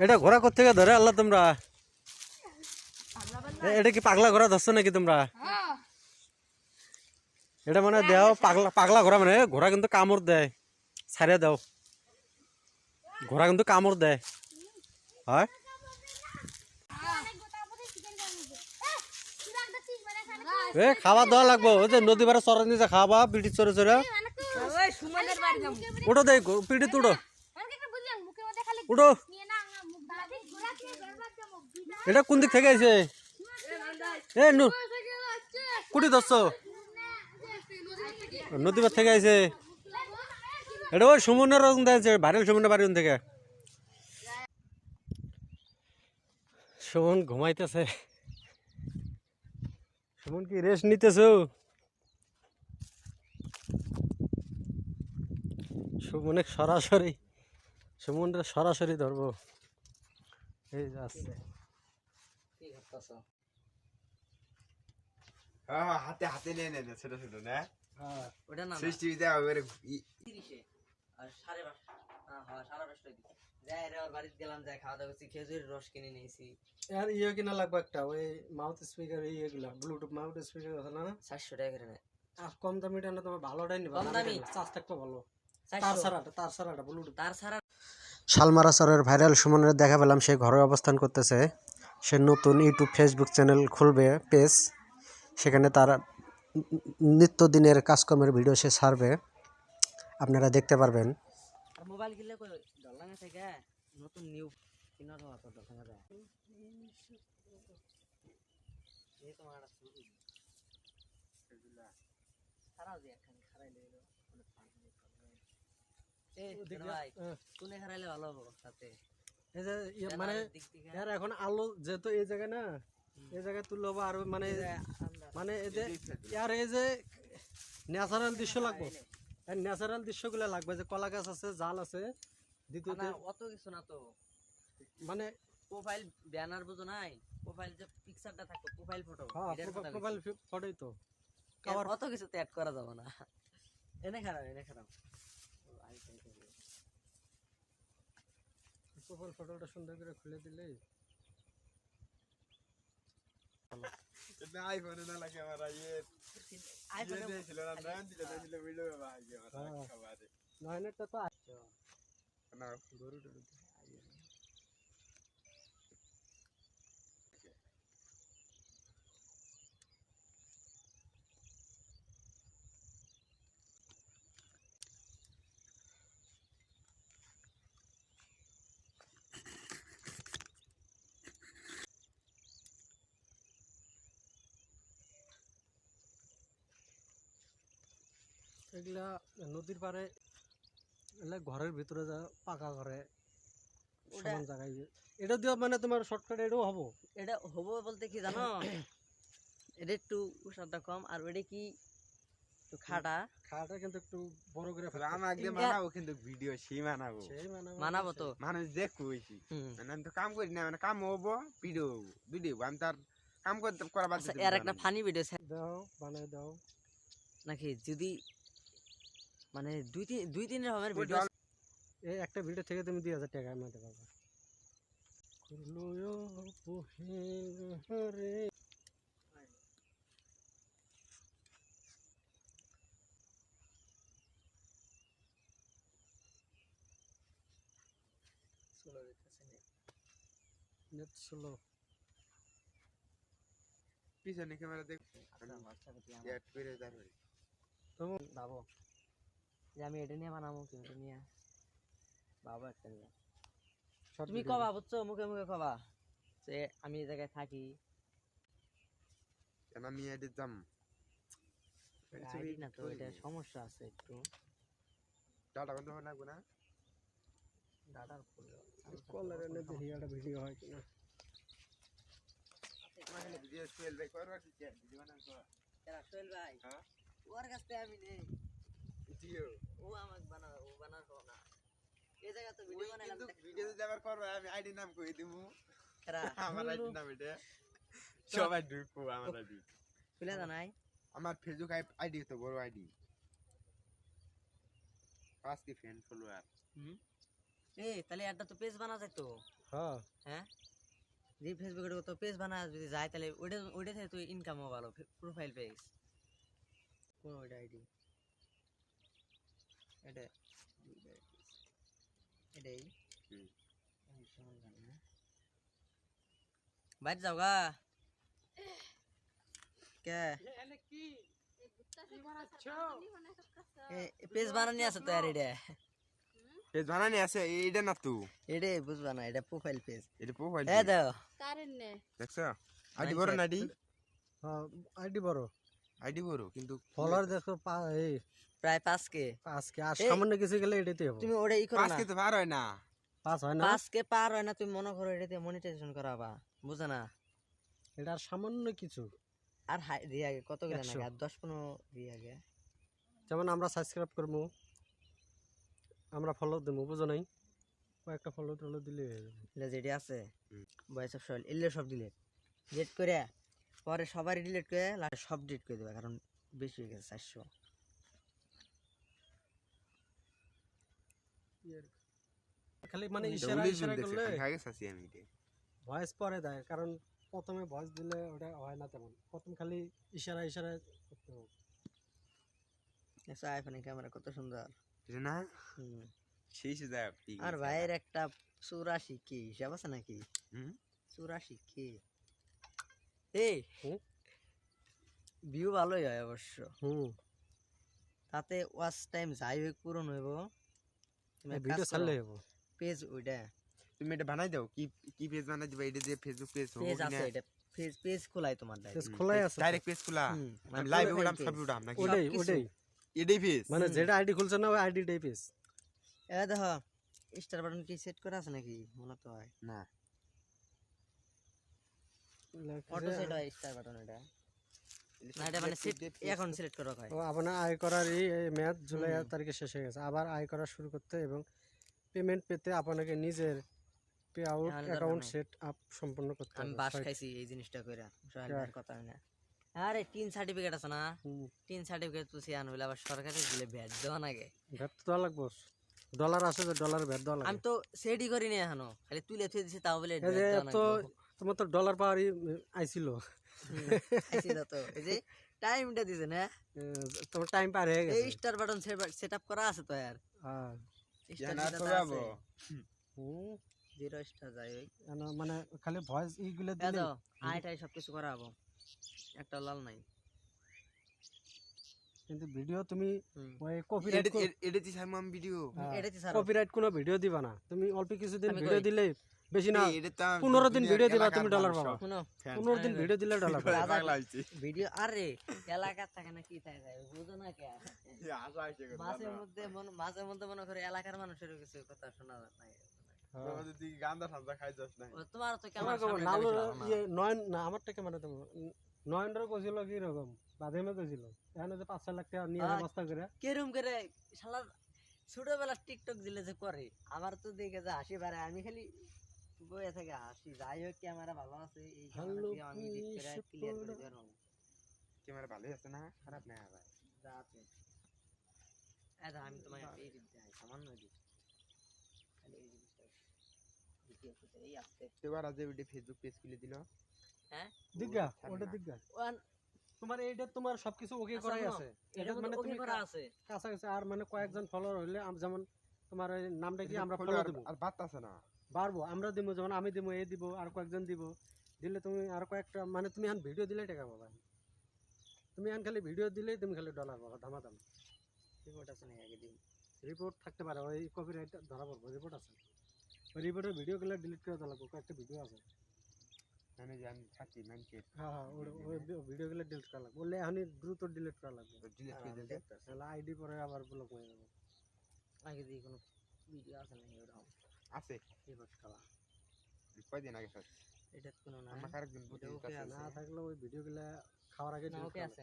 এটা ঘোড়া থেকে ধরে? আল্লাহ তোমরা। এ- এটা কি পাগলা ঘোড়া ধরছো নাকি তোমরা? এটা মানে দেও পাগলা পাগলা ঘোড়া মানে ঘোড়া কিন্তু কামড় দেয়। ছাড়িয়ে দাও। ঘোড়া কিন্তু কামড় দেয়। হয়? এ খাওয়া দাওয়া লাগবো। ওই যে নদী পাড়ে চরে নিচে খাওয়া পিঠি বাড়ি যাব। উঠো দেখ পিঠি তুড়ো। উঠো। এটা কোন দিক থেকে আইছে এ, নু কুটি ধরছো? নদী পার থেকে আইছে এটা ওই সুমনের ভাইরাল সুমনের বাড়ি থেকে? সুমন ঘুমাইতেছে। সুমন কি রেস্ট নিতেছো? সুমনে সরাসরি সুমনটা সরাসরি ধরবো। এই যাচ্ছে হ্যাঁ, হাতে হাতে নিয়ে নেন ছোট ছোট না। ওটা না সৃষ্টি দেওয়া এবারে তিরিশে। আর সাড়ে পাঁচ হ্যাঁ হ্যাঁ সাড়ে পাঁচটা যাই রে ওর বাড়িতে গেলাম যাই খাওয়া দাওয়া করছি খেজুরের রস কিনে নিয়েছি। আর ইয়ে কিনা লাগবে একটা ওই মাউথ স্পিকার ইয়েগুলা ব্লুটুথ মাউথ স্পিকার আছে না? চারশো টাকা করে নেয় আর কম না তোমার ভালোটাই নিবা কম দামি? চার্জ থাকবে ভালো। তার চারশো ছাড়াটা তার ছাড়াটা ব্লুটুথ তার শালমারা চরের ভাইরাল সুমনের দেখা পেলাম সে ঘরে অবস্থান করতেছে। সে নতুন ইউটিউব ফেসবুক চ্যানেল খুলবে পেজ সেখানে তার নিত্যদিনের কাজকর্মের ভিডিও সে ছাড়বে। আপনারা দেখতে পারবেন। মোবাইল কিনলে থেকে? নতুন নিউ কিনার হওয়া তো ডলাঙ্গা যায়। এই তোমার একটা ছবি। খারাপ যে একখান খারাইলে এলো, কোনো ফাঁক নেই, ফাঁক নেই। এই, ছোট ভাই, কোনে খারাইলে ভালো হব সাথে এই যে ইয়ে মানে থেকে এর এখন আলো যেহেতু এই জায়গায় না এই জায়গায় তুললে হবে আর মানে মানে এই যে আর এই যে ন্যাচারাল দৃশ্য লাগবে। ন্যাচারাল দৃশ্যগুলো লাগবে যে কলা গাছ আছে জাল আছে দ্বিতীয়ত না, অত কিছু না তো। মানে প্রোফাইল ব্যানার বুঝো নাই? প্রোফাইল যে পিকচারটা থাকতো প্রোফাইল ফটো প্রোফাইল ফটোই তো। আবার অত কিছু তো অ্যাড করা যাবে না। এনে খারাপ এনে খারাপ। প্রোফাইল ফটোটা সুন্দর করে খুলে দিলে। আইফোনে না লাগে আমার ইয়ে আইফোনে না নাম দিলে দিলে ভিডিও বাবা আগে আমার হ্যাঁ। খাবারে নয়নেরটা তো আছে না গরু টরু এগুলা নদীর পাড়ে এগুলা ঘরের ভিতরে যা পাকা ঘরে সমান জায়গায় এটা দিয়ে মানে তোমার শর্টকাট এটাও হব? এটা হব বলতে কি জানো? এটা একটু উষারটা কম আর ওটা কি একটু খাটা? খাটা কিন্তু একটু বড় করে আমাকে দিয়ে মানাবো কিন্তু ভিডিও সেই মানাবো। সেই মানে মানাবো তো। মানুষ মানে আমি তো কাম করি না মানে কাম হব ভিডিও হব ভিডিও আমি তার কাম করতে করা বাদ আচ্ছা এর একটা ফানি ভিডিও দাও বানাই দাও। নাকি? যদি মানে দুই তিন দুই তিন রকমের ভিডিও এই একটা ভিডিও থেকে তুমি দুই হাজার টাকা আমাদের পাবা। নেট স্লো পিছনে ক্যামেরা দেখ করে তারপরে তুমি ভাবো যে আমি এটা নিয়ে বানাবো কি এটা নিয়ে। বাবা একটা নিয়ে। তুমি কবা বুঝছ? মুখে মুখে কবা যে আমি এই জায়গায় থাকি। কেন আমি এডে যাম? না তো এটা সমস্যা আছে একটু। ডাটা বন্ধ হয়ে লাগবে না? ভিডিও হয় কিনা? ভিডিও কি ভিডিও বানাবো সোহেল ভাই হ্যাঁ? ওর কাছ থেকে আমি নেই। জিও ও আমাকে বানা ও বানাবো না। এই জায়গা তো ভিডিও বানাইলাম ভিডিও যদি আবার করবে আমি আইডি নাম কই দিমু? আমার আইডি নাম এটা। সবাই ঢুকবো আমার আইডি খুলে জানাই আমার ফেসবুক আইডি তো বড় আইডি পাঁচটি ফ্রেন্ড ফলোয়ার হুম? এ তাহলে একটা তো পেজ বানা যায় তো হ্যাঁ। হ্যাঁ? যে ফেসবুকে তো পেজ বানা যদি যায় তাহলে ওইটা ওইটা থেকে তো ইনকামও ভালো প্রোফাইল পেজ কোন ওইটা আইডি এটা এটাই। না? বাইরে যাও গা। কে? পেজ বানানি আছে তো আর এটা। পেজ বানানি আছে এইটা না তো? এটাই বুঝবা না এটা প্রোফাইল পেজ এটা প্রোফাইল এ দাও। কারেন্ট দেখছ? আইডি বড় না আইডি? হ্যাঁ আইডি বড়। আইডি বড় কিন্তু ফলোয়ার দেখো এই প্রায় পাঁচ কে আর কিছু গেলে এটাতে হব তুমি ওটা ই করো না। আজকে তো পার হয় না। হয় না? পাঁচ কে পার হয় না তুমি মনে করো এটাতে মনিটাইজেশন করাবা বুঝো না? এটা আর সামান্য কিছু। আর হাই দিয়ে আগে কত একশো। নাকি? আর দশ পনেরো দিয়ে আগে? যেমন আমরা সাবস্ক্রাইব করব আমরা ফলো দেবো বুঝো নাই? কয়েকটা ফলো টলো দিলে হয়ে যাবে। যেটি আছে। বয়স অফ সয়েল এগুলো সব ডিলেট ডিলেট করে পরে সবারই ডিলেট করে লাস্টে সব ডিলেট করে দেবে কারণ বেশি হয়ে গেছে চারশো। খালি মানে ইশারা ইশারা করলে আমি খাই গেছি আমি এটা ভয়েস পরে দেয় কারণ প্রথমে ভয়েস দিলে ওটা হয় না তেমন। প্রথম খালি ইশারা ইশারা করতে হবে। দেখছ আইফোনের ক্যামেরা কত সুন্দর। এটা না। সেই সে যায় আর ভাইয়ের একটা চুরাশি কি হিসাব আছে নাকি? হুম? চুরাশি কি? এই ভিউ ভালোই হয় অবশ্য। হুম। তাতে ওয়াচ টাইম যাই হোক পূরণ হইব। তুমি ভিডিও ছাড়লে হব পেজ ওইটা। তুমি এটা বানাই দাও কি কি পেজ বানাই দিবা এটা যে ফেসবুক পেজ পেজ আছে এটা। পেজ পেজ খোলাই তোমার পেজ খোলাই আছে। ডাইরেক্ট পেজ খোলা। আমি মানে লাইভে উঠাম সব উঠাম নাকি? ওটাই। ওটাই। এটাই পেজ মানে যেটা আইডি খুলছে না ওই আইডিটাই পেজ এ দেখো স্টার বাটন কি সেট করা আছে নাকি? মনে তো হয়। না। অটো সেট হয় স্টার বাটন এটা। না এটা মানে সেট এখন সিলেক্ট করা হয়। ও আপনার আয় করার এই ম্যাচ জুলাই তারিখে শেষ হয়ে গেছে। আবার আয় করা শুরু করতে এবং পেমেন্ট পেতে আপনাকে নিজের payout account set up সম্পন্ন করতে আমি বাস খাইছি এই জিনিসটা কইরা। কথা না। আরে টিন সার্টিফিকেট আছে না? টিন সার্টিফিকেট তুই আনবি আবার সরকারের দিলে ভ্যাট দেওয়া নাগে ভ্যাট তো লাগবো। ডলার আছে যে ডলার ভ্যাট দেওয়া আমি লাগবে তো সেটই করিনি এখনও। খালি তুলে থুয়ে দিছি তাও বলে তো তোমার তো ডলার পাওয়ারই আইছিল। আইছিল তো। এই যে টাইমটা দিছে না? তোমার টাইম পার হয়ে এই গেছে স্টার বাটন সেট আপ করা আছে তো আর। হ্যাঁ, স্টার তো যাব? হুম, জিরো স্টার যাই ওই মানে খালি ভয়েস দিলে আইটাই সবকিছু করা হব। একটা লাল নাই। কিন্তু ভিডিও তুমি। ওই কপিরাইট দিছি আমি ভিডিও এটাতে স্যার কপিরাইট কোনো ভিডিও দিবা না। তুমি অল্প কিছুদিন ভিডিও। দিলে বেশি না তো আমি পনেরো দিন ভিডিও দিবা এলাকার তুমি ডলার পাবা। পনেরো দিন ভিডিও দিলে ডলার পাবা ভিডিও আরে এলাকার থাকে না কি থাকে বুঝো না কে? মাঝে মধ্যে মাঝে মধ্যে মনে করে এলাকার মানুষের কিছু কথা শোনা যায় হ্যাঁ। ইয়ে নয়ন না আমারটা কেমন তুমি কইছিল কি রকম বাদামে কইছিল। এখানে যে পাঁচ লাখ টাকা নিয়ে। করে। কেরম করে ছোটবেলা টিকটক দিলে যে করে আমার তো দেখে যে হাসি পারে আমি খালি বয়ে থেকে হাসি যাই হোক ক্যামেরা ভালো আছে। এই ক্যামেরা থেকে আমি করে ক্লিয়ার করে পারব ক্যামেরা ভালোই আছে না? খারাপ না আবার। যা আছে। এই আমি তোমাকে দেখাই, সামান্য। খালি এই জিনিসটা এই আসতে এবার আজ ভিডিও ফেসবুক পেজ খুলে দিল। হ্যাঁ? দিগা ওটা। দিগা তোমার এইটা তোমার সবকিছু ওকে আচ্ছা, করাই আছে। এটা মানে তুমি করা আছে। কাছাকাছি আর মানে কয়েকজন ফলোয়ার হইলে আম- যেমন তোমার ওই নামটা কি আমরা ফলো দিব? আর বাত আছে না। পারব আমরা দিব যেমন আমি দিব এ দিব আর কয়েকজন দিব দিলে তুমি আর কয়েকটা মানে তুমি এখন ভিডিও দিলে টাকা পাবা। তুমি এখন খালি ভিডিও দিলেই তুমি খালি ডলার পাবা দামাদাম রিপোর্ট আছে নাকি আগে দিন? রিপোর্ট থাকতে পারে ওই কপিরাইট ধরা পড়ব রিপোর্ট আছে। ওই রিপোর্টের ভিডিওগুলো ডিলিট করে দেওয়া লাগবে কয়েকটা ভিডিও আছে। মানে যে আমি থাকি মানুষের হ্যাঁ হ্যাঁ ওই- ওই ভিডিওগুলো ডিলিট করা লাগবে বললে এখনই দ্রুত ডিলিট করা লাগবে। ডিলিট করে আমি দিতে আইডি পরে আবার ব্লক হয়ে যাবে। আগে দিয়ে কোনো ভিডিও আছে নাকি ওরকম? আছে। কয়দিন আগে স্যার এটা কোনো না আমাকে আরেকজন ওটা বুঝিয়ে ওকে দিতে আছে। না থাকলে ওই ভিডিওগুলো খাওয়ার আগে ওকে আছে।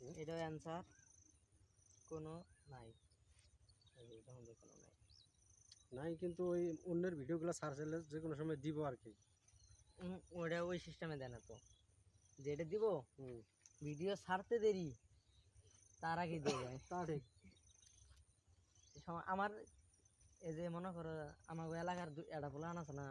হুম? অ্যান্সার কোনো নাই। যে কোনো নাই। নাই কিন্তু ওই অন্যের ভিডিওগুলো সার্চ হলে যে কোনো সময় দিব আর কি। উম, ওটা ওই সিস্টেমে দেয় না তো। যে এটা দিব হুম। ভিডিও ছাড়তে দেরি তার আগে দিয়ে যায় তা ঠিক। আমার এই যে মনে করো আমার এলাকার একটা পোলান আছে না?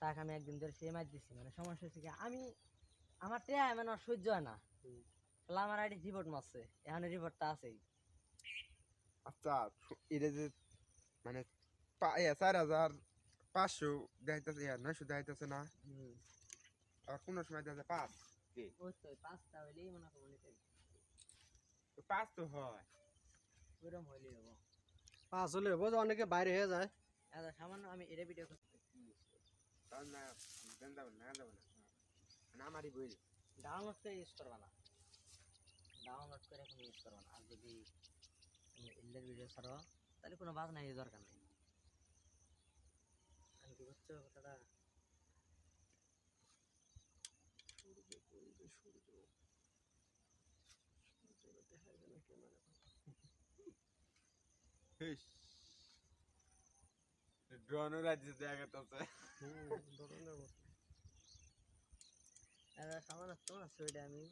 তাকে আমি একদিন ধরে সে মার দিচ্ছি মানে সমস্যা হচ্ছে কি আমি আমার টেয়া মানে সহ্য হয় না। তাহলে আমার আইডি রিপোর্ট মারছে। এখন রিপোর্টটা আছেই। আচ্ছা এটা যে মানে চার হাজার পাঁচশো দেখাইতেছে নয়শো দেখাইতেছে না? আর কোনো সময় দেখা পাঁচ পাঁচটা হইলেই মনে করো পাঁচ তো হয়। ওইরকম হইলেই হব। পাঁচ হলে হব যে অনেকে বাইরে হয়ে যায়। আচ্ছা সামান্য আমি এটা ভিডিও করতে না না। না আমারই বই ডাউনলোড করে ইউজ করবা না। ডাউনলোড করে এখন ইউজ করবা না। আর যদি তুমি ইল্লের ভিডিও ছাড়ো তাহলে কোনো বাজ নাই দরকার নেই। আমি কি বুঝছ কথাটা? ড্রোনও রাজ্যে জায়গা তো। আছে আচ্ছা সামান্য তোমার ছবিটা আমি।